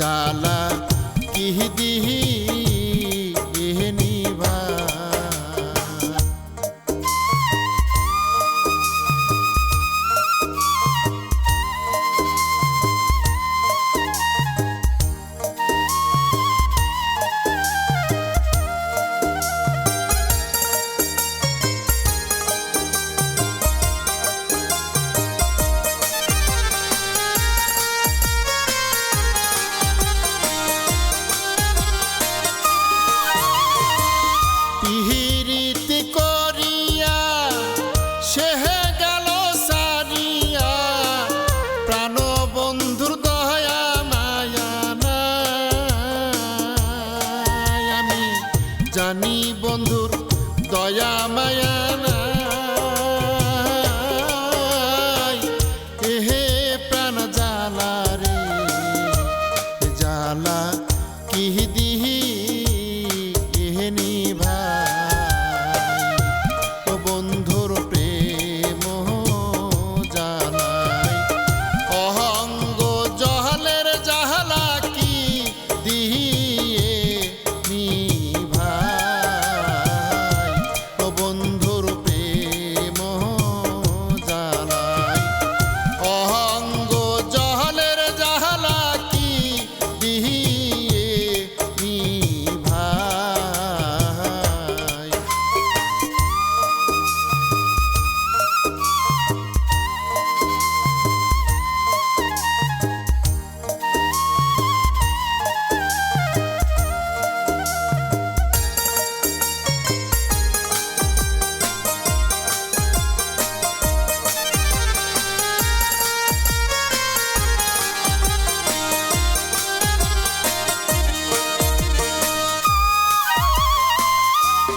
জালা কি দিহি জানি বন্ধুর দয়া মায়া নাই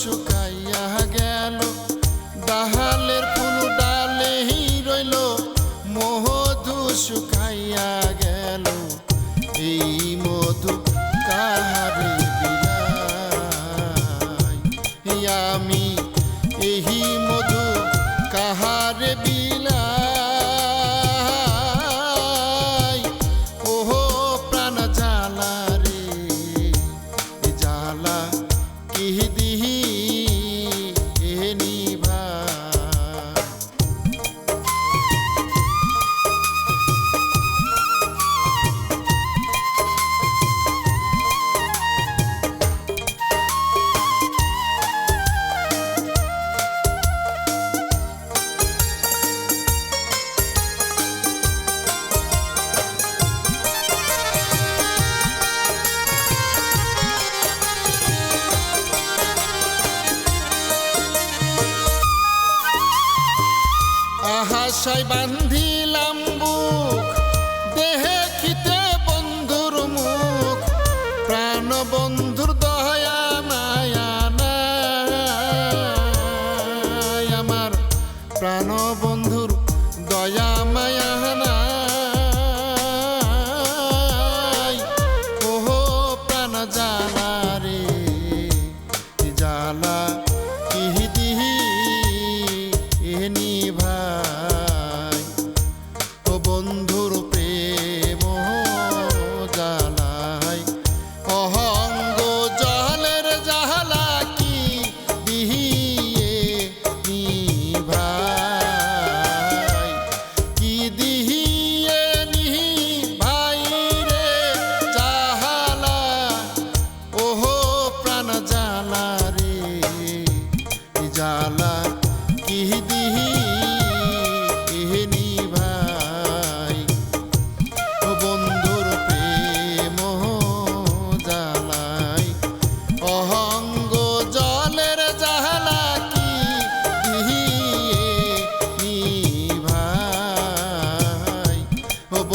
শুকাইয়া গেল। ডাহালের ফুল ডালে রইল। মধু শুকাইয়া গেল। এই মধু কাহারে বিলাই? আমি, এই মধু আহাসায় বান্ধিলাম বুক। দেখিতে বন্ধুর মুখ। প্রাণ বন্ধুর দয়া মায়া আমার প্রাণ বন্ধুর দয়া মায়া ওহো প্রাণ জানা জালা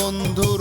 বন্ধু